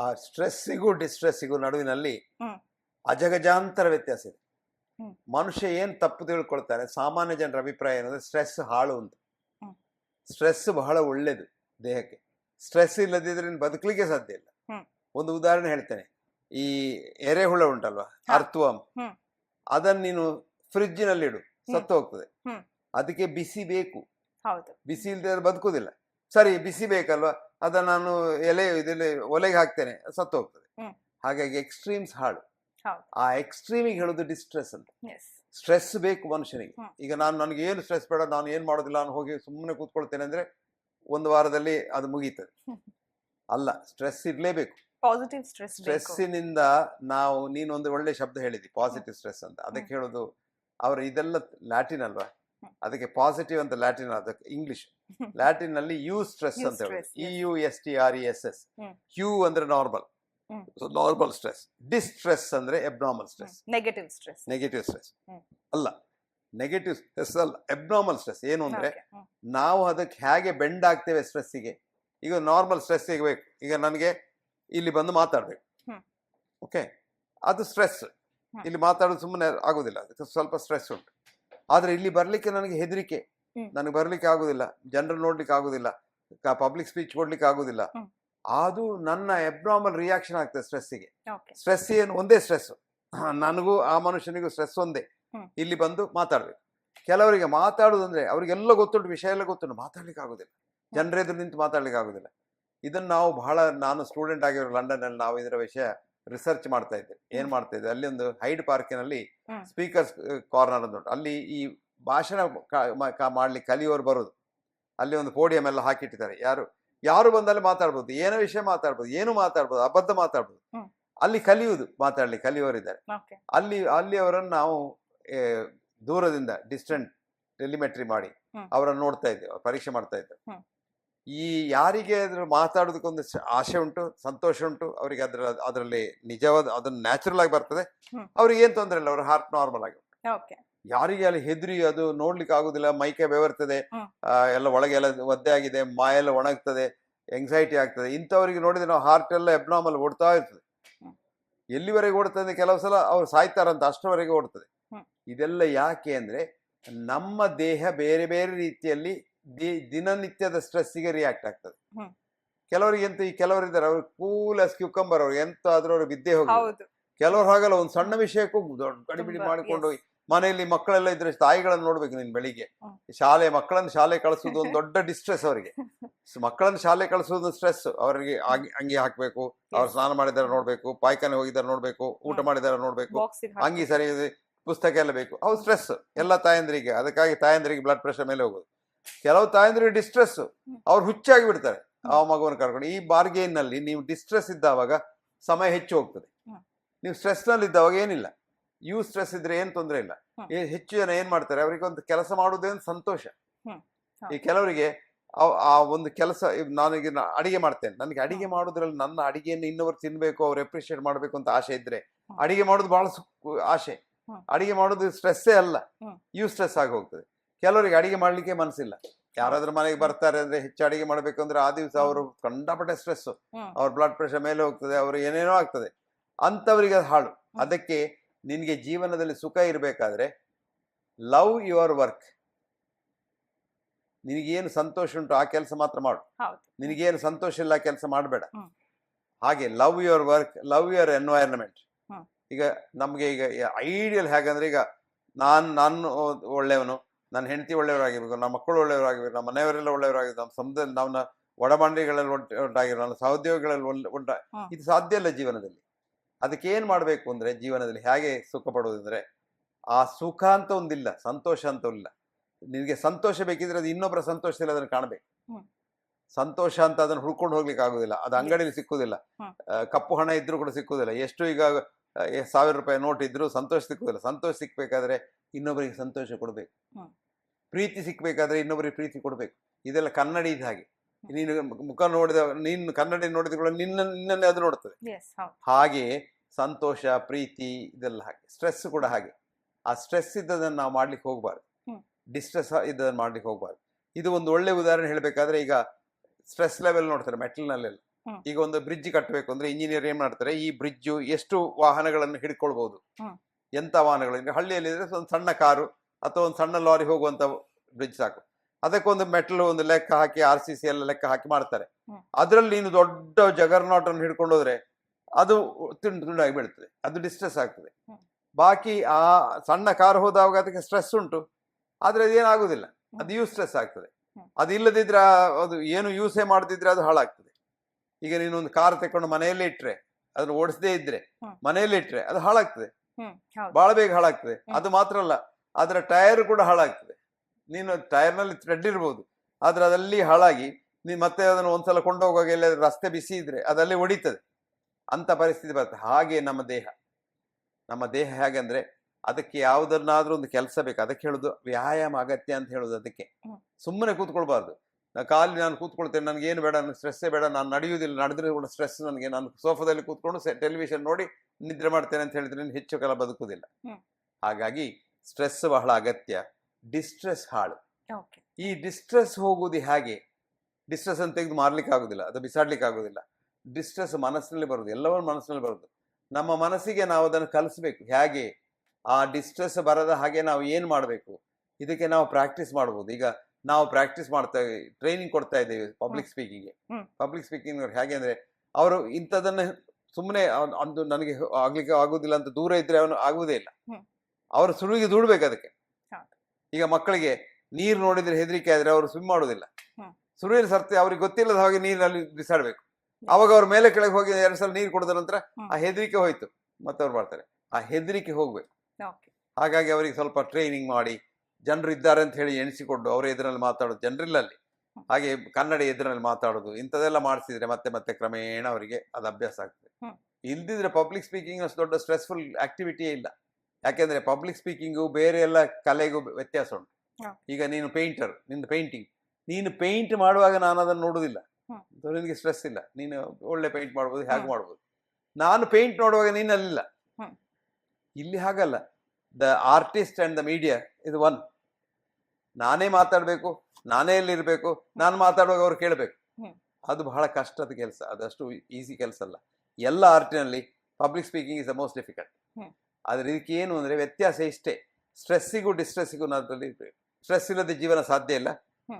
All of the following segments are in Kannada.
ಆ ಸ್ಟ್ರೆಸ್ಸಿಗೂ ಡಿಸ್ಟ್ರೆಸ್ಸಿಗೂ ನಡುವಿನಲ್ಲಿ. ಅಜಗಜಾಂತರ ವ್ಯತ್ಯಾಸ ಇದೆ. ಮನುಷ್ಯ ಏನ್ ತಪ್ಪು ತಿಳ್ಕೊಳ್ತಾರೆ ಸಾಮಾನ್ಯ ಜನರ ಅಭಿಪ್ರಾಯ ಏನಂದ್ರೆ ಸ್ಟ್ರೆಸ್ ಹಾಳು ಅಂತ. ಸ್ಟ್ರೆಸ್ ಬಹಳ ಒಳ್ಳೇದು ದೇಹಕ್ಕೆ. ಸ್ಟ್ರೆಸ್ ಇಲ್ಲದಿದ್ರೆ ಬದುಕಲಿಕ್ಕೆ ಸಾಧ್ಯ ಇಲ್ಲ. ಒಂದು ಉದಾಹರಣೆ ಹೇಳ್ತೇನೆ. ಈ ಎರೆಹುಳ ಉಂಟಲ್ವಾ? ಅರ್ಥವಂ. ಅರ್ಥವಮ್. ಅದನ್ನ ನೀನು ಫ್ರಿಡ್ಜಿನಲ್ಲಿ ಇಡು ಸತ್ತು ಹೋಗ್ತದೆ. ಅದಕ್ಕೆ ಬಿಸಿ ಬೇಕು. ಬಿಸಿ ಇಲ್ಲದೆ ಬದುಕುದಿಲ್ಲ ಸರಿ ಬಿಸಿ ಬೇಕಲ್ವಾ? ಅದನ್ನ ನಾನು ಎಲೆ ಇದರಲ್ಲಿ ಒಲೆಗೆ ಹಾಕ್ತೇನೆ ಸತ್ತು ಹೋಗ್ತದೆ. ಹಾಗಾಗಿ ಎಕ್ಸ್ಟ್ರೀಮ್ಸ್ ಹಾಳು. ಆ ಎಕ್ಸ್ಟ್ರೀಮಿಗೆ ಹೇಳೋದು ಡಿಸ್ಟ್ರೆಸ್ ಅಂತ. ಸ್ಟ್ರೆಸ್ ಬೇಕು ಮನುಷ್ಯನಿಗೆ. ಈಗ ನಾನು ನನಗೆ ಏನು ಸ್ಟ್ರೆಸ್ ಬೇಡ ನಾನು ಏನು ಮಾಡೋದಿಲ್ಲ ನಾನು ಹೋಗಿ ಸುಮ್ಮನೆ ಕೂತ್ಕೊಳ್ತೇನೆ ಅಂದ್ರೆ ಒಂದು ವಾರದಲ್ಲಿ ಅದು ಮುಗೀತದೆ. ಅಲ್ಲ ಸ್ಟ್ರೆಸ್ ಇರಲೇಬೇಕು. ಪಾಸಿಟಿವ್ ಸ್ಟ್ರೆಸ್ ಸ್ಟ್ರೆಸ್ಸಿನಿಂದ ನಾವು ನೀನು ಒಂದು ಒಳ್ಳೆ ಶಬ್ದ ಹೇಳಿದಿ ಪಾಸಿಟಿವ್ ಸ್ಟ್ರೆಸ್ ಅಂತ. ಅದಕ್ಕೆ ಹೇಳೋದು ಅವರು ಇದೆಲ್ಲ ಲ್ಯಾಟಿನ್ ಅಲ್ವಾ. ಅದಕ್ಕೆ ಪಾಸಿಟಿವ್ ಅಂತ ಲ್ಯಾಟಿನ್ ಅದಕ್ಕೆ ಇಂಗ್ಲಿಷ್. ಲ್ಯಾಟಿನ್ನಲ್ಲಿ ಯು ಸ್ಟ್ರೆಸ್ ಅಂತ ಹೇಳಿ E. U S T R E S S. Q ಅಂದ್ರೆ normal so normal stress distress ಅಂದ್ರೆ abnormal stress negative stress negative stress ಅಲ್ಲ ನೆಗೆಟಿವ್ ಸ್ಟ್ರೆಸ್ ಅಲ್ಲ ಎಬ್ನಾರ್ಮಲ್ ಸ್ಟ್ರೆಸ್ ಏನು ಅಂದ್ರೆ ನಾವು ಅದಕ್ಕೆ ಹೇಗೆ ಬೆಂಡ್ ಆಗ್ತೇವೆ ಸ್ಟ್ರೆಸ್ಸಿಗೆ ಈಗ ನಾರ್ಮಲ್ ಸ್ಟ್ರೆಸ್ ಸಿಗಬೇಕು ಈಗ ನನಗೆ ಇಲ್ಲಿ ಬಂದು ಮಾತಾಡ್ಬೇಕು. ಓಕೆ ಅದು ಸ್ಟ್ರೆಸ್ ಇಲ್ಲಿ ಮಾತಾಡೋದು ಸುಮ್ಮನೆ ಆಗೋದಿಲ್ಲ. ಅದಕ್ಕೆ ಸ್ವಲ್ಪ ಸ್ಟ್ರೆಸ್ ಉಂಟು. ಆದ್ರೆ ಇಲ್ಲಿ ಬರ್ಲಿಕ್ಕೆ ನನಗೆ ಹೆದರಿಕೆ. ನನಗೆ ಬರ್ಲಿಕ್ಕೆ ಆಗುದಿಲ್ಲ. ಜನರು ನೋಡ್ಲಿಕ್ಕೆ ಆಗುದಿಲ್ಲ. ಪಬ್ಲಿಕ್ ಸ್ಪೀಚ್ ಕೊಡ್ಲಿಕ್ಕೆ ಆಗುದಿಲ್ಲ. ಅದು ನನ್ನ ಎಬ್ನಾರ್ಮಲ್ ರಿಯಾಕ್ಷನ್ ಆಗ್ತದೆ ಸ್ಟ್ರೆಸ್ಸಿಗೆ. ಸ್ಟ್ರೆಸ್ ಏನು ಒಂದೇ ಸ್ಟ್ರೆಸ್. ನನಗೂ ಆ ಮನುಷ್ಯನಿಗೂ ಸ್ಟ್ರೆಸ್ ಒಂದೇ. ಇಲ್ಲಿ ಬಂದು ಮಾತಾಡ್ಬೇಕು. ಕೆಲವರಿಗೆ ಮಾತಾಡುದಂದ್ರೆ ಅವ್ರಿಗೆಲ್ಲ ಗೊತ್ತುಂಟು ವಿಷಯ ಎಲ್ಲ ಗೊತ್ತುಂಟು ಮಾತಾಡ್ಲಿಕ್ಕೆ ಆಗುದಿಲ್ಲ. ಜನರೆದುರು ನಿಂತು ಮಾತಾಡ್ಲಿಕ್ಕೆ ಆಗುದಿಲ್ಲ. ಇದನ್ನ ನಾವು ಬಹಳ ನಾನು ಸ್ಟೂಡೆಂಟ್ ಆಗಿರೋ ಲಂಡನ್ ಅಲ್ಲಿ ನಾವು ಇದರ ವಿಷಯ ರಿಸರ್ಚ್ ಮಾಡ್ತಾ ಇದ್ದೆ. ಏನ್ ಮಾಡ್ತಾ ಇದ್ದೆ? ಅಲ್ಲಿ ಒಂದು ಹೈಡ್ ಪಾರ್ಕಿನಲ್ಲಿ. ಸ್ಪೀಕರ್ಸ್ ಕಾರ್ನರ್ ಅಂತ ಉಂಟು. ಅಲ್ಲಿ ಈ ಭಾಷಣ ಮಾಡ್ಲಿಕ್ಕೆ ಕಲಿಯೋರು ಬರೋದು. ಅಲ್ಲಿ ಒಂದು ಪೋಡಿಯಂ ಎಲ್ಲ ಹಾಕಿಟ್ಟಿದ್ದಾರೆ. ಯಾರು ಯಾರು ಬಂದಲ್ಲಿ ಮಾತಾಡ್ಬೋದು. ಏನೋ ವಿಷಯ ಮಾತಾಡ್ಬೋದು. ಏನು ಮಾತಾಡ್ಬೋದು. ಅಬದ್ಧ ಮಾತಾಡ್ಬೋದು. ಅಲ್ಲಿ ಕಲಿಯುವುದು ಮಾತಾಡ್ಲಿಕ್ಕೆ ಕಲಿಯೋರಿದ್ದಾರೆ. ಅಲ್ಲಿ ಅಲ್ಲಿ ಅವರನ್ನು ನಾವು ದೂರದಿಂದ ಡಿಸ್ಟೆಂಟ್ ಟೆಲಿಮೆಟ್ರಿ ಮಾಡಿ. ಅವರನ್ನು ನೋಡ್ತಾ ಇದ್ದೇವೆ. ಪರೀಕ್ಷೆ ಮಾಡ್ತಾ ಇದ್ದೇವೆ. ಹ್ಮ್. ಈ ಯಾರಿಗೆ ಅದ್ರ ಮಾತಾಡೋದಕ್ಕೊಂದು ಆಸೆ ಉಂಟು ಸಂತೋಷ ಉಂಟು ಅವರಿಗೆ ಅದ್ರ ಅದರಲ್ಲಿ ನಿಜವಾದ ಅದನ್ನು ನ್ಯಾಚುರಲ್ ಆಗಿ ಬರ್ತದೆ. ಅವ್ರಿಗೆ ಏನ್ ತೊಂದರೆ ಇಲ್ಲ ಅವ್ರ ಹಾರ್ಟ್ ನಾರ್ಮಲ್ ಆಗಿ ಯಾರಿಗೆ ಅಲ್ಲಿ ಹೆದರಿ ಅದು ನೋಡ್ಲಿಕ್ಕೆ ಆಗುದಿಲ್ಲ ಮೈಕೆ ಬೆವರ್ತದೆ ಎಲ್ಲ ಒಳಗೆ ಎಲ್ಲ ಒದ್ದೆ ಆಗಿದೆ ಮಾಯೆಲ್ಲ ಒಣಗ್ತದೆ ಎಂಗ್ಸೈಟಿ ಆಗ್ತದೆ. ಇಂಥವರಿಗೆ ನೋಡಿದ್ರೆ ನಾವು ಹಾರ್ಟ್ ಎಲ್ಲ ಎಬ್ನಾರ್ಮಲ್ ಓಡ್ತಾ ಇರ್ತದೆ. ಎಲ್ಲಿವರೆಗೆ ಓಡ್ತದೆ ಕೆಲವು ಸಲ ಅವ್ರು ಸಾಯ್ತಾರಂತ ಅಷ್ಟರವರೆಗೆ ಓಡ್ತದೆ. ಇದೆಲ್ಲ ಯಾಕೆ ಅಂದ್ರೆ ನಮ್ಮ ದೇಹ ಬೇರೆ ಬೇರೆ ರೀತಿಯಲ್ಲಿ ದಿನನಿತ್ಯದ ಸ್ಟ್ರೆಸ್ಸಿಗೆ ರಿಯಾಕ್ಟ್ ಆಗ್ತದೆ. ಕೆಲವರಿಗೆ ಎಂತ ಈ ಕೆಲವರಿದ್ದಾರೆ ಅವ್ರು ಕೂಲ್ ಅಸ್ ಕ್ಯೂಕಂಬರ್ ಅವ್ರು ಎಂತ ಆದ್ರೂ ಅವ್ರು ಬಿದ್ದೆ ಹೋಗಿ ಕೆಲವ್ರು ಹಾಗಲ್ಲ ಒಂದು ಸಣ್ಣ ವಿಷಯಕ್ಕೂ ದೊಡ್ಡ ಗಡಿಬಿಡಿ ಮಾಡಿಕೊಂಡು. ಮನೆಯಲ್ಲಿ ಮಕ್ಕಳೆಲ್ಲ ಇದ್ರೆ ತಾಯಿಗಳನ್ನ ನೋಡ್ಬೇಕು ನೀನ್ ಬೆಳಿಗ್ಗೆ. ಶಾಲೆ ಮಕ್ಕಳನ್ನ ಶಾಲೆ ಕಳಿಸೋದು ಒಂದು ದೊಡ್ಡ ಡಿಸ್ಟ್ರೆಸ್ ಅವರಿಗೆ. ಮಕ್ಕಳನ್ನ ಶಾಲೆ ಕಳಿಸೋದು ಸ್ಟ್ರೆಸ್ ಅವರಿಗೆ ಅಂಗಿ- ಹಾಕ್ಬೇಕು ಅವ್ರು ಸ್ನಾನ ಮಾಡಿದಾರೆ ನೋಡ್ಬೇಕು ಪಾಯ್ಖಾನೆ ಹೋಗಿದ್ದಾರೆ ನೋಡ್ಬೇಕು ಊಟ. ಮಾಡಿದಾರೆ ನೋಡ್ಬೇಕು ಅಂಗಿ ಸರಿ ಪುಸ್ತಕ ಎಲ್ಲ ಬೇಕು. ಅವ್ರು ಸ್ಟ್ರೆಸ್ ಎಲ್ಲ ತಾಯಂದ್ರಿಗೆ ಅದಕ್ಕಾಗಿ ತಾಯಂದ್ರಿಗೆ ಬ್ಲಡ್ ಪ್ರೆಷರ್ ಮೇಲೆ ಹೋಗೋದು. ಕೆಲವು ತಾಯಂದ್ರಿಗೆ ಡಿಸ್ಟ್ರೆಸ್ ಅವ್ರು ಹುಚ್ಚಾಗಿ ಬಿಡ್ತಾರೆ. ಆ ಮಗುವನ್ನು ಕರ್ಕೊಂಡು. ಈ ಬಾರ್ಗೇನ್ನಲ್ಲಿ ನೀವು ಡಿಸ್ಟ್ರೆಸ್ ಇದ್ದಾವಾಗ ಸಮಯ ಹೆಚ್ಚು ಹೋಗ್ತದೆ. ನೀವು ಸ್ಟ್ರೆಸ್ನಲ್ಲಿ ಇದ್ದಾವಾಗ ಏನಿಲ್ಲ. ಯು ಸ್ಟ್ರೆಸ್ ಇದ್ರೆ ಏನ್ ತೊಂದರೆ ಇಲ್ಲ. ಹೆಚ್ಚು ಜನ ಏನ್ ಮಾಡ್ತಾರೆ? ಅವರಿಗೆ ಒಂದು ಕೆಲಸ ಮಾಡುವುದೇ ಒಂದು ಸಂತೋಷ ಈ ಕೆಲವರಿಗೆ ಆ- ಒಂದು ಕೆಲಸ ನಾನೀಗ ಅಡಿಗೆ ಮಾಡ್ತೇನೆ. ನನಗೆ ಅಡಿಗೆ ಮಾಡೋದ್ರಲ್ಲಿ ನನ್ನ ಅಡಿಗೆಯನ್ನು ಇನ್ನೊಬ್ರು ತಿನ್ಬೇಕು ಅವ್ರು ಎಪ್ರಿಷಿಯೇಟ್ ಮಾಡಬೇಕು ಅಂತ ಆಸೆ ಇದ್ರೆ ಅಡಿಗೆ ಮಾಡೋದು ಬಹಳ ಆಸೆ. ಅಡಿಗೆ ಮಾಡೋದು ಸ್ಟ್ರೆಸ್ಸೇ ಅಲ್ಲ. ಯು ಸ್ಟ್ರೆಸ್ ಆಗಿ ಹೋಗ್ತದೆ. ಕೆಲವರಿಗೆ ಅಡಿಗೆ ಮಾಡ್ಲಿಕ್ಕೆ ಮನಸ್ಸಿಲ್ಲ. ಯಾರಾದ್ರೂ ಮನೆಗೆ ಬರ್ತಾರೆ ಅಂದ್ರೆ ಹೆಚ್ಚು ಅಡಿಗೆ ಮಾಡಬೇಕು ಅಂದ್ರೆ ಆ ದಿವಸ ಅವರು ಕಂಡಪಟ್ಟೆ ಸ್ಟ್ರೆಸ್. ಅವ್ರ ಬ್ಲಡ್ ಪ್ರೆಷರ್ ಮೇಲೆ ಹೋಗ್ತದೆ ಅವ್ರು ಏನೇನೋ ಆಗ್ತದೆ. ಅಂತವರಿಗೆ ಅದು ಹಾಳು. ಅದಕ್ಕೆ ನಿನಗೆ ಜೀವನದಲ್ಲಿ ಸುಖ ಇರಬೇಕಾದ್ರೆ ಲವ್ ಯುವರ್ ವರ್ಕ್ ನಿನಗೇನು ಸಂತೋಷ ಉಂಟು ಆ ಕೆಲಸ ಮಾತ್ರ ಮಾಡು. ನಿನಗೇನು ಸಂತೋಷ ಇಲ್ಲ ಕೆಲಸ ಮಾಡಬೇಡ. ಹಾಗೆ love your work love your environment ಈಗ ನಮಗೆ ಈಗ ಐಡಿಯಲ್ ಹೇಗಂದ್ರೆ ಈಗ ನಾನು ನಾನು ಒಳ್ಳೆಯವನು ನನ್ನ ಹೆಂಡತಿ ಒಳ್ಳೆಯವರಾಗಿರ್ಬೇಕು ನಮ್ಮ ಮಕ್ಕಳು ಒಳ್ಳೆಯವರಾಗಿರ್ಬೇಕು ನಮ್ಮ ಮನೆಯವರೆಲ್ಲ ಒಳ್ಳೆಯವರಾಗಿರ್ಬೇಕು ನಮ್ಮ ಸಮುದಾಯ ನಮ್ಮ ಒಡಬಂಡಿಗಳಲ್ಲಿ ಒಟ್ಟು ಒಟ್ಟಾಗಿರೋ ನನ್ನ ಸಹೋದ್ಯೋಗಿಗಳಲ್ಲಿ ಒಟ್ಟ ಇದು ಸಾಧ್ಯ ಇಲ್ಲ ಜೀವನದಲ್ಲಿ. ಅದಕ್ಕೆ ಏನು ಮಾಡಬೇಕು ಅಂದ್ರೆ ಜೀವನದಲ್ಲಿ ಹೇಗೆ ಸುಖ ಪಡೋದಂದರೆ ಆ ಸುಖ ಅಂತ ಒಂದಿಲ್ಲ ಸಂತೋಷ ಅಂತ ಇಲ್ಲ ನಿನಗೆ ಸಂತೋಷ ಬೇಕಿದ್ರೆ ಅದು ಇನ್ನೊಬ್ಬರ ಸಂತೋಷದಲ್ಲಿ ಅದನ್ನು ಕಾಣಬೇಕು. ಸಂತೋಷ ಅಂತ ಅದನ್ನು ಹುಡ್ಕೊಂಡು ಹೋಗ್ಲಿಕ್ಕೆ ಆಗುದಿಲ್ಲ ಅದು ಅಂಗಡಿಯಲ್ಲಿ ಸಿಕ್ಕುದಿಲ್ಲ. ಕಪ್ಪು ಹಣ ಇದ್ರೂ ಕೂಡ ಸಿಕ್ಕುದಿಲ್ಲ ಎಷ್ಟು ಈಗ ಸಾವಿರ ರೂಪಾಯಿ ನೋಟ್ ಇದ್ರೂ ಸಂತೋಷ ಸಿಕ್ಕುದಿಲ್ಲ ಸಂತೋಷ ಸಿಕ್ಬೇಕಾದ್ರೆ ಇನ್ನೊಬ್ಬರಿಗೆ ಸಂತೋಷ ಕೊಡ್ಬೇಕು. ಪ್ರೀತಿ ಸಿಕ್ಬೇಕಾದ್ರೆ ಇನ್ನೊಬ್ಬರಿಗೆ ಪ್ರೀತಿ ಕೊಡ್ಬೇಕು. ಇದೆಲ್ಲ ಕನ್ನಡಿ ಇದ್ದ ಹಾಗೆ. ನೀನು ಮುಖ ನೋಡಿದ ನೀನು ಕನ್ನಡಿ ನೋಡಿದ ಕೂಡ ನಿನ್ನ ನಿನ್ನನ್ನೇ ಅದು ನೋಡ್ತದೆ. ಹಾಗೆ ಸಂತೋಷ ಪ್ರೀತಿ ಇದೆಲ್ಲ ಹಾಗೆ. ಸ್ಟ್ರೆಸ್ ಕೂಡ ಹಾಗೆ. ಆ ಸ್ಟ್ರೆಸ್ ಇದ್ದದನ್ನು ನಾವು ಮಾಡ್ಲಿಕ್ಕೆ ಹೋಗಬಾರ್ದು. ಡಿಸ್ಟ್ರೆಸ್ ಇದ್ದದನ್ನು ಮಾಡ್ಲಿಕ್ಕೆ ಹೋಗಬಾರ್ದು. ಇದು ಒಂದು ಒಳ್ಳೆ ಉದಾಹರಣೆ ಹೇಳಬೇಕಾದ್ರೆ ಈಗ ಸ್ಟ್ರೆಸ್ ಲೆವೆಲ್ ನೋಡ್ತಾರೆ ಮೆಟಲ್ನಲ್ಲೆಲ್ಲ. ಈಗ ಒಂದು ಬ್ರಿಡ್ಜ್ ಕಟ್ಟಬೇಕು ಅಂದ್ರೆ ಇಂಜಿನಿಯರ್ ಏನ್ ಮಾಡ್ತಾರೆ ಈ ಬ್ರಿಡ್ಜ್ ಎಷ್ಟು ವಾಹನಗಳನ್ನು ಹಿಡ್ಕೊಳ್ಬಹುದು? ಎಂತ ವಾಹನಗಳು? ಈಗ ಹಳ್ಳಿಯಲ್ಲಿ ಇದ್ರೆ ಒಂದು ಸಣ್ಣ ಕಾರು ಅಥವಾ ಒಂದು ಸಣ್ಣ ಲಾರಿ ಹೋಗುವಂತ ಬ್ರಿಡ್ಜ್ ಸಾಕು. ಅದಕ್ಕೊಂದು ಮೆಟಲ್ ಒಂದು ಲೆಕ್ಕ ಹಾಕಿ ಆರ್ ಸಿ ಸಿ ಎಲ್ಲ ಲೆಕ್ಕ ಹಾಕಿ ಮಾಡ್ತಾರೆ. ಅದರಲ್ಲಿ ನೀನು ದೊಡ್ಡ ಜಗರ್ನಾಟ್ ಅನ್ನು ಹಿಡ್ಕೊಂಡು ಹೋದ್ರೆ ಅದು ತುಂಡು ತುಂಡಾಗಿ ಬೀಳ್ತದೆ. ಅದು ಡಿಸ್ಟ್ರೆಸ್ ಆಗ್ತದೆ. ಬಾಕಿ ಆ ಸಣ್ಣ ಕಾರ್ ಹೋದಾಗ ಅದಕ್ಕೆ ಸ್ಟ್ರೆಸ್ ಉಂಟು. ಆದ್ರೆ ಅದೇನಾಗುದಿಲ್ಲ. ಅದು ಯೂಸ್ಲೆಸ್ ಆಗ್ತದೆ. ಹ್ಮ್. ಅದು ಇಲ್ಲದಿದ್ರೆ ಅದು ಏನು ಯೂಸೇ ಮಾಡದಿದ್ರೆ ಅದು ಹಾಳಾಗ್ತದೆ. ಈಗ ನೀನೊಂದು ಕಾರ್ ತಕೊಂಡು ಮನೆಯಲ್ಲಿ ಇಟ್ರೆ ಅದನ್ನ ಓಡಿಸದೇ ಇದ್ರೆ ಮನೆಯಲ್ಲಿ ಇಟ್ರೆ ಅದು ಹಾಳಾಗ್ತದೆ. ಬಹಳ ಬೇಗ ಹಾಳಾಗ್ತದೆ. ಅದು ಮಾತ್ರ ಅಲ್ಲ ಅದರ ಟೈರ್ ಕೂಡ ಹಾಳಾಗ್ತದೆ. ನೀನು ಟೈರ್ನಲ್ಲಿ ಥ್ರೆಡ್ ಇರ್ಬೋದು ಆದ್ರೆ ಅದಲ್ಲಿ ಹಾಳಾಗಿ ನೀನು ಮತ್ತೆ ಅದನ್ನು ಒಂದ್ಸಲ ಕೊಂಡೋಗುವಾಗ ಎಲ್ಲ ರಸ್ತೆ ಬಿಸಿ ಇದ್ರೆ ಅದಲ್ಲಿ ಹೊಡಿತದೆ. ಅಂತ ಪರಿಸ್ಥಿತಿ ಬರ್ತದೆ ಹಾಗೆ ನಮ್ಮ ದೇಹ. ನಮ್ಮ ದೇಹ ಹೇಗಂದ್ರೆ ಅದಕ್ಕೆ ಯಾವುದನ್ನಾದ್ರೂ ಒಂದು ಕೆಲಸ ಬೇಕು. ಅದಕ್ಕೆ ಹೇಳುದು ವ್ಯಾಯಾಮ ಅಗತ್ಯ ಅಂತ ಹೇಳುದು ಅದಕ್ಕೆ. ಸುಮ್ಮನೆ ಕೂತ್ಕೊಳ್ಬಾರ್ದು. ನಾ ಖಾಲಿ ನಾನು ಕೂತ್ಕೊಳ್ತೇನೆ ನನಗೆ ಏನು ಬೇಡ ನನಗೆ ಸ್ಟ್ರೆಸ್ಸೇ ಬೇಡ ನಾನು ನಡೆಯುವುದಿಲ್ಲ ನಡೆದ್ರೆ ಕೂಡ ಸ್ಟ್ರೆಸ್ ನನಗೆ ನಾನು ಸೋಫಾದಲ್ಲಿ ಕೂತ್ಕೊಂಡು ಟೆಲಿವಿಷನ್ ನೋಡಿ ನಿದ್ರೆ ಮಾಡ್ತೇನೆ ಅಂತ ಹೇಳಿದ್ರೆ ನೀನು ಹೆಚ್ಚು ಕಾಲ ಬದುಕುವುದಿಲ್ಲ. ಹಾಗಾಗಿ ಸ್ಟ್ರೆಸ್ ಬಹಳ ಅಗತ್ಯ ಡಿಸ್ಟ್ರೆಸ್ ಹಾಳು. ಈ ಡಿಸ್ಟ್ರೆಸ್ ಹೋಗುವುದು ಹೇಗೆ? ಡಿಸ್ಟ್ರೆಸ್ ಅಂತ ತೆಗೆದು ಮಾರ್ಲಿಕ್ಕೆ ಆಗುದಿಲ್ಲ ಅದು ಬಿಸಾಡ್ಲಿಕ್ಕೆ ಆಗುದಿಲ್ಲ ಡಿಸ್ಟ್ರೆಸ್ ಮನಸ್ಸಿನಲ್ಲಿ ಬರುದು ಎಲ್ಲವನ್ನು ಮನಸ್ಸಿನಲ್ಲಿ ಬರುದು ನಮ್ಮ ಮನಸ್ಸಿಗೆ ನಾವು ಅದನ್ನು ಕಲಿಸ್ಬೇಕು. ಹೇಗೆ? ಆ ಡಿಸ್ಟ್ರೆಸ್ ಬರದ ಹಾಗೆ ನಾವು ಏನು ಮಾಡಬೇಕು? ಇದಕ್ಕೆ ನಾವು ಪ್ರಾಕ್ಟೀಸ್ ಮಾಡ್ಬೋದು. ಈಗ ನಾವು ಪ್ರಾಕ್ಟೀಸ್ ಮಾಡ್ತಾ ಟ್ರೈನಿಂಗ್ ಕೊಡ್ತಾ ಇದ್ದೇವೆ ಪಬ್ಲಿಕ್ ಸ್ಪೀಕಿಂಗ್ಗೆ. ಪಬ್ಲಿಕ್ ಸ್ಪೀಕಿಂಗ್ ಹೇಗೆ ಅಂದ್ರೆ ಅವರು ಇಂಥದನ್ನ ಸುಮ್ಮನೆ ಅಂದು ನನಗೆ ಆಗ್ಲಿಕ್ಕೆ ಆಗುದಿಲ್ಲ ಅಂತ ದೂರ ಇದ್ರೆ ಅವನು ಆಗುವುದೇ ಇಲ್ಲ. ಅವರು ಸುಳಿಗೆ ದೂಡ್ಬೇಕು ಅದಕ್ಕೆ. ಈಗ ಮಕ್ಕಳಿಗೆ ನೀರು ನೋಡಿದ್ರೆ ಹೆದರಿಕೆ ಆದ್ರೆ ಅವರು ಸ್ವಿಮ್ ಮಾಡುದಿಲ್ಲ. ಸುರುವಿನ ಸುಳಿಯಲ್ಲಿ ಸರ್ತಿ ಅವ್ರಿಗೆ ಗೊತ್ತಿಲ್ಲದ ಹಾಗೆ ನೀರಿನಲ್ಲಿ ಬಿಸಾಡ್ಬೇಕು. ಅವಾಗ ಅವ್ರ ಮೇಲೆ ಕೆಳಗೆ ಹೋಗಿ ಎರಡು ಸಲ ನೀರು ಕೊಡಿದ ನಂತರ ಆ ಹೆದರಿಕೆ ಹೋಯ್ತು. ಮತ್ತೆ ಅವ್ರು ಬರ್ತಾರೆ ಆ ಹೆದರಿಕೆ ಹೋಗ್ಬೇಕು. ಹಾಗಾಗಿ ಅವರಿಗೆ ಸ್ವಲ್ಪ ಟ್ರೈನಿಂಗ್ ಮಾಡಿ ಜನರು ಇದ್ದಾರೆ ಅಂತ ಹೇಳಿ ಎಣಿಸಿಕೊಂಡು ಅವರ ಎದುರಲ್ಲಿ ಮಾತಾಡೋದು ಜನರಿಲ್ಲ ಅಲ್ಲಿ ಹಾಗೆ ಕನ್ನಡ ಎದುರಲ್ಲಿ ಮಾತಾಡೋದು ಇಂಥದೆಲ್ಲ ಮಾಡಿಸಿದ್ರೆ ಮತ್ತೆ ಮತ್ತೆ ಕ್ರಮೇಣ ಅವರಿಗೆ ಅದು ಅಭ್ಯಾಸ ಆಗ್ತದೆ. ಇಲ್ದಿದ್ರೆ ಪಬ್ಲಿಕ್ ಸ್ಪೀಕಿಂಗ್ ಅಷ್ಟು ದೊಡ್ಡ ಸ್ಟ್ರೆಸ್ಫುಲ್ ಆಕ್ಟಿವಿಟಿಯೇ ಇಲ್ಲ. ಯಾಕೆಂದ್ರೆ ಪಬ್ಲಿಕ್ ಸ್ಪೀಕಿಂಗು ಬೇರೆ ಎಲ್ಲ ಕಲೆಗೂ ವ್ಯತ್ಯಾಸ ಉಂಟು. ಈಗ ನೀನು ಪೇಂಟರ್ ನಿನ್ನ ಪೇಂಟಿಂಗ್ ನೀನು ಪೇಂಟ್ ಮಾಡುವಾಗ ನಾನು ಅದನ್ನು ನೋಡುದಿಲ್ಲ ಹ್ಮ್. ನಿನಗೆ ಸ್ಟ್ರೆಸ್ ಇಲ್ಲ. ನೀನು ಒಳ್ಳೆ ಪೇಂಟ್ ಮಾಡ್ಬೋದು ಹೇಗೆ. ಮಾಡ್ಬೋದು? ನಾನು ಪೇಂಟ್ ನೋಡುವಾಗ ನೀನು ಅಲ್ಲಿಲ್ಲ ಇಲ್ಲಿ ಹಾಗಲ್ಲ. The artist and the media ಇದು ಒನ್ ನಾನೇ ಮಾತಾಡಬೇಕು ನಾನೇ ಎಲ್ಲಿರ್ಬೇಕು ನಾನು ಮಾತಾಡುವಾಗ ಅವ್ರು ಕೇಳಬೇಕು. ಅದು ಬಹಳ ಕಷ್ಟದ ಕೆಲಸ ಅದಷ್ಟು ಈಸಿ ಕೆಲಸ ಅಲ್ಲ. ಎಲ್ಲ ಆರ್ಟಿನಲ್ಲಿ public speaking is the most difficult ಆದರೆ ಇದಕ್ಕೆ ಏನು ಅಂದರೆ ವ್ಯತ್ಯಾಸ ಇಷ್ಟೇ. ಸ್ಟ್ರೆಸ್ಸಿಗೂ ಡಿಸ್ಟ್ರೆಸ್ಸಿಗೂ ಅದರಲ್ಲಿ ಸ್ಟ್ರೆಸ್ ಇಲ್ಲದೆ ಜೀವನ ಸಾಧ್ಯ ಇಲ್ಲ.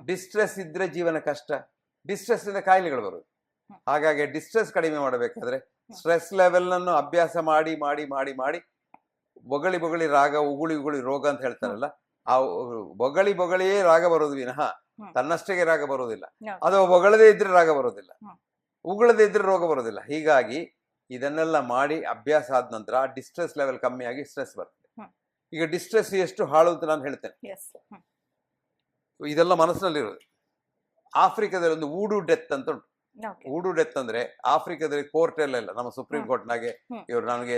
ಡಿಸ್ಟ್ರೆಸ್ ಇದ್ರೆ ಜೀವನ ಕಷ್ಟ. ಡಿಸ್ಟ್ರೆಸ್ ಇಂದ ಕಾಯಿಲೆಗಳು ಬರುದು ಹ್ಮ್. ಹಾಗಾಗಿ ಡಿಸ್ಟ್ರೆಸ್ ಕಡಿಮೆ ಮಾಡಬೇಕಾದ್ರೆ ಸ್ಟ್ರೆಸ್ ಲೆವೆಲ್ ಅನ್ನು ಅಭ್ಯಾಸ ಮಾಡಿ ಮಾಡಿ ಮಾಡಿ ಮಾಡಿ ಬೊಗಳಿ ಬೊಗಳಿ ರಾಗ ಉಗುಳಿ ಉಗುಳಿ ರೋಗ ಅಂತ ಹೇಳ್ತಾರಲ್ಲ ಆ ಬೊಗಳಿ ಬೊಗಳಿಯೇ ರಾಗ ಬರೋದು ವಿನಃ. ತನ್ನಷ್ಟೇ ತನ್ನಷ್ಟಕ್ಕೆ ರಾಗ ಬರೋದಿಲ್ಲ. ಅಥವಾ ಬೊಗಳದೇ ಇದ್ರೆ ರಾಗ ಬರೋದಿಲ್ಲ. ಉಗುಳದೇ ಇದ್ರೆ ರೋಗ ಬರೋದಿಲ್ಲ. ಹೀಗಾಗಿ ಇದನ್ನೆಲ್ಲ ಮಾಡಿ ಅಭ್ಯಾಸ ಆದ ನಂತರ ಡಿಸ್ಟ್ರೆಸ್ ಲೆವೆಲ್ ಕಮ್ಮಿ ಆಗಿ ಸ್ಟ್ರೆಸ್ ಬರುತ್ತೆ ಈಗ ಡಿಸ್ಟ್ರೆಸ್ ಎಷ್ಟು ಹಾಳು ಅಂತ ನಾನು ಹೇಳ್ತೇನೆ. ಇದೆಲ್ಲ ಮನಸ್ಸಿನಲ್ಲಿರೋದು. ಆಫ್ರಿಕಾದಲ್ಲಿ ಒಂದು ಊಡು ಡೆತ್ ಅಂತ ಉಂಟು. ಓಕೆ ಊಡು ಡೆತ್ ಅಂದ್ರೆ ಆಫ್ರಿಕಾದಲ್ಲಿ ಕೋರ್ಟ್ ಎಲ್ಲ ನಮ್ಮ ಸುಪ್ರೀಂ ಕೋರ್ಟ್ ನಾಗೆ. ಇವ್ರು ನನಗೆ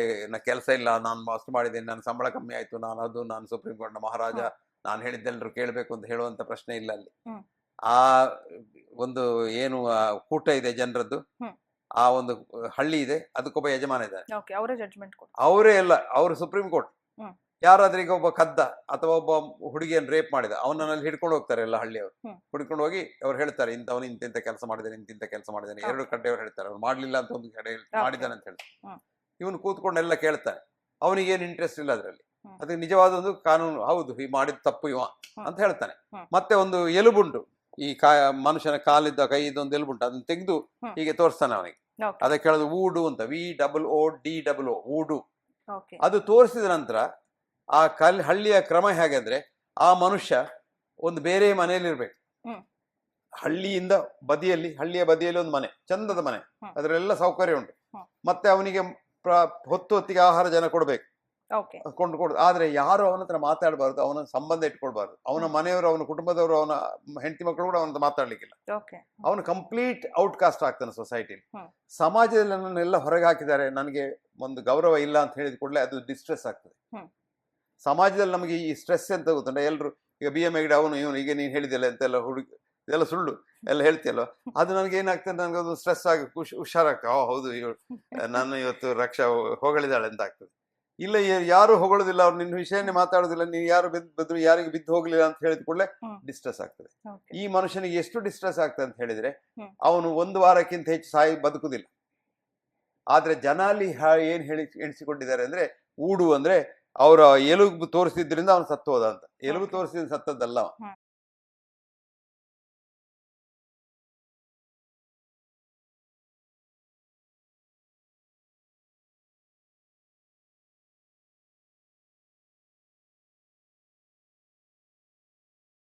ಕೆಲಸ ಇಲ್ಲ ನಾನು ಅಷ್ಟು ಮಾಡಿದ್ದೀನಿ ನನ್ನ ಸಂಬಳ ಕಮ್ಮಿ ಆಯ್ತು ನಾನು ಅದು ನಾನು ಸುಪ್ರೀಂ ಕೋರ್ಟ್ನ ಮಹಾರಾಜ ನಾನು ಹೇಳಿದ್ದೆಲ್ಲರೂ ಕೇಳಬೇಕು ಅಂತ ಹೇಳುವಂತ ಪ್ರಶ್ನೆ ಇಲ್ಲ ಅಲ್ಲಿ. ಆ ಒಂದು ಏನು ಕೂಟ ಇದೆ ಜನರದ್ದು ಆ ಒಂದು ಹಳ್ಳಿ ಇದೆ ಅದಕ್ಕೊಬ್ಬ ಯಜಮಾನ ಇದ್ದಾರೆ. ಅವರೇ ಎಲ್ಲ ಅವರು ಸುಪ್ರೀಂ ಕೋರ್ಟ್. ಯಾರಾದ್ರೂ ಈಗ ಒಬ್ಬ ಕದ್ದ ಅಥವಾ ಒಬ್ಬ ಹುಡುಗಿಯನ್ನು ರೇಪ್ ಮಾಡಿದ ಅವನಲ್ಲಿ ಹಿಡ್ಕೊಂಡು ಹೋಗ್ತಾರೆ ಎಲ್ಲ ಹಳ್ಳಿಯವರು. ಹುಡ್ಕೊಂಡು ಹೋಗಿ ಅವ್ರು ಹೇಳ್ತಾರೆ ಇಂಥವನು ಇಂತಿಂತ ಕೆಲಸ ಮಾಡಿದ್ದಾನೆ ಇಂತಿಂತ ಕೆಲಸ ಮಾಡಿದಾನೆ ಎರಡು ಎರಡು ಕಡ್ಡೆಯವ್ರು ಹೇಳ್ತಾರೆ ಅವ್ರು ಮಾಡ್ಲಿಲ್ಲ ಅಂತ ಒಂದು ಕಡೆ ಹೇಳ್-. ಮಾಡಿದ್ದಾನೆ ಅಂತ ಹೇಳ್ತಾರೆ. ಹ್ಮ್. ಇವನು ಕೂತ್ಕೊಂಡೆಲ್ಲ ಕೇಳ್ತಾನೆ ಅವನಿಗೇನು ಇಂಟ್ರೆಸ್ಟ್ ಇಲ್ಲ ಅದರಲ್ಲಿ. ಅದಕ್ಕೆ ನಿಜವಾದ ಒಂದು ಕಾನೂನು ಹೌದು ಈ ಮಾಡಿದ ತಪ್ಪು ಇವ ಅಂತ ಹೇಳ್ತಾನೆ. ಮತ್ತೆ ಒಂದು ಎಲುಬುಂಟು ಈ ಕಾ ಮನುಷ್ಯನ ಕಾಲಿದ್ದ ಕೈ ಒಂದು ಎಲುಬುಂಟು ಅದನ್ನ ತೆಗೆದು ಹೀಗೆ ತೋರಿಸ್ತಾನೆ ಅವನಿಗೆ. ಅದಕ್ಕೆ ಹೇಳೋದು ಊಡು ಅಂತ V double O D double O ಊಡು. ಅದು ತೋರಿಸಿದ ನಂತರ ಆ ಕಲ್ ಹಳ್ಳಿಯ ಕ್ರಮ ಹೇಗೆಂದ್ರೆ ಆ ಮನುಷ್ಯ ಒಂದು ಬೇರೆ ಮನೆಯಲ್ಲಿ ಇರ್ಬೇಕು. ಹ್ಮ್. ಹಳ್ಳಿಯಿಂದ ಬದಿಯಲ್ಲಿ ಹಳ್ಳಿಯ ಬದಿಯಲ್ಲಿ ಒಂದು ಮನೆ ಚಂದದ ಮನೆ. ಅದರಲ್ಲೆಲ್ಲ ಅದರೆಲ್ಲ ಸೌಕರ್ಯ ಉಂಟು. ಮತ್ತೆ ಅವನಿಗೆ ಹೊತ್ತು ಹೊತ್ತಿಗೆ ಆಹಾರ ಜನ ಕೊಡ್ಬೇಕು. ಕೊಂಡು ಕೊಡ್ ಆದ್ರೆ ಯಾರು ಅವನ ಹತ್ರ ಮಾತಾಡಬಾರ್ದು ಅವನ ಸಂಬಂಧ ಇಟ್ಕೊಳ್ಬಾರ್ದು. ಅವನ ಮನೆಯವರು ಅವನ ಕುಟುಂಬದವರು ಅವನ ಹೆಂಡತಿ ಮಕ್ಕಳು ಕೂಡ ಅವನ ಮಾತಾಡ್ಲಿಕ್ಕಿಲ್ಲ. ಅವನು ಕಂಪ್ಲೀಟ್ ಔಟ್ಕಾಸ್ಟ್ ಆಗ್ತಾನೆ ಸೊಸೈಟಿಲಿ. ಸಮಾಜದಲ್ಲಿ ನನ್ನೆಲ್ಲ ಹೊರಗೆ ಹಾಕಿದ್ದಾರೆ ನನಗೆ ಒಂದು ಗೌರವ ಇಲ್ಲ ಅಂತ ಹೇಳಿದ ಕೂಡಲೇ ಅದು ಡಿಸ್ಟ್ರೆಸ್ ಆಗ್ತದೆ. ಸಮಾಜದಲ್ಲಿ ನಮಗೆ ಈ ಸ್ಟ್ರೆಸ್ ಅಂತ ಗೊತ್ತುಂಟ? ಎಲ್ಲರೂ ಈಗ ಬಿ ಎಂ ಎಗ್ಡ ಅವನು ಇವನು ಈಗ ನೀನು ಹೇಳಿದೆಲ್ಲ ಅಂತೆಲ್ಲ ಹುಡುಗಿ ಇದೆಲ್ಲ ಸುಳ್ಳು ಎಲ್ಲ ಹೇಳ್ತಿಯಲ್ಲ ಅದು ನನಗೆ ಏನಾಗ್ತದೆ ನನಗೆ ಅದು ಸ್ಟ್ರೆಸ್ ಆಗಿ ಖುಷಿ ಹುಷಾರಾಗ್ತದೆ ಓ ಹೌದು ಇವಳು ನಾನು ಇವತ್ತು ರಕ್ಷಾ ಹೊಗಳಿದಾಳೆ ಅಂತ ಆಗ್ತದೆ. ಇಲ್ಲ ಯಾರು ಹೊಗಳೋದಿಲ್ಲ ಅವ್ರು ನಿನ್ನ ವಿಷಯನೇ ಮಾತಾಡೋದಿಲ್ಲ ನೀನು ಯಾರು ಬಿದ್ದು ಬಿದ್ರು ಯಾರಿಗೆ ಬಿದ್ದು ಹೋಗ್ಲಿಲ್ಲ ಅಂತ ಹೇಳಿದ ಕೂಡಲೇ. ಡಿಸ್ಟ್ರೆಸ್ ಆಗ್ತದೆ. ಈ ಮನುಷ್ಯನಿಗೆ ಎಷ್ಟು ಡಿಸ್ಟ್ರೆಸ್ ಆಗ್ತದೆ ಅಂತ ಹೇಳಿದ್ರೆ ಅವನು ಒಂದು ವಾರಕ್ಕಿಂತ ಹೆಚ್ಚು ಸಾಯಿ ಬದುಕುದಿಲ್ಲ. ಆದ್ರೆ ಜನ ಅಲ್ಲಿ ಏನ್ ಹೇಳಿ ಎಣಿಸಿಕೊಂಡಿದ್ದಾರೆ ಅಂದ್ರೆ ಊಡು ಅಂದ್ರೆ ಅವರ ಎಲುಗು ತೋರಿಸಿದ್ರಿಂದ ಅವನು ಸತ್ತು ಹೋದ ಅಂತ ಎಲುಬು Okay. ತೋರಿಸಿದ ಸತ್ತದ್ದಲ್ಲ ಅವ.